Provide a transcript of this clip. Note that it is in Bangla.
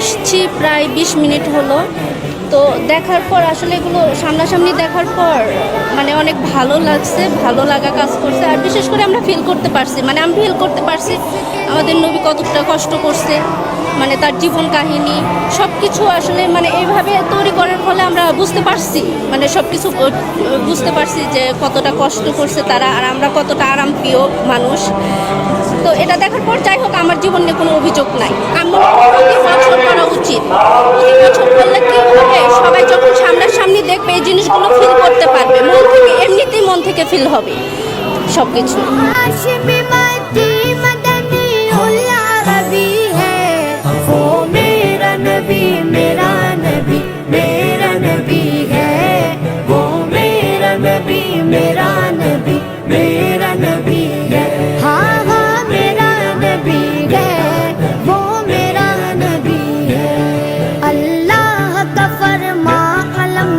আসছি প্রায় বিশ মিনিট হলো। তো দেখার পর আসলে এগুলো সামনাসামনি দেখার পর মানে অনেক ভালো লাগছে, ভালো লাগা কাজ করছে। আর বিশেষ করে আমরা ফিল করতে পারছি মানে আমি ফিল করতে পারছি আমাদের নবী কতটা কষ্ট করছে মানে তার জীবন কাহিনী সব কিছু আসলে মানে এইভাবে তৈরি করার ফলে আমরা বুঝতে পারছি মানে সব কিছু বুঝতে পারছি যে কতটা কষ্ট করছে তারা আর আমরা কতটা আরাম প্রিয় মানুষ। তো এটা দেখার পর যাই হোক, আমার জীবনে কোনো অভিযোগ নাই। আমার জিনিসগুলো ফিল করতে পারবে। মন থেকে এমনিতেই মন থেকে ফিল হবে সব কিছু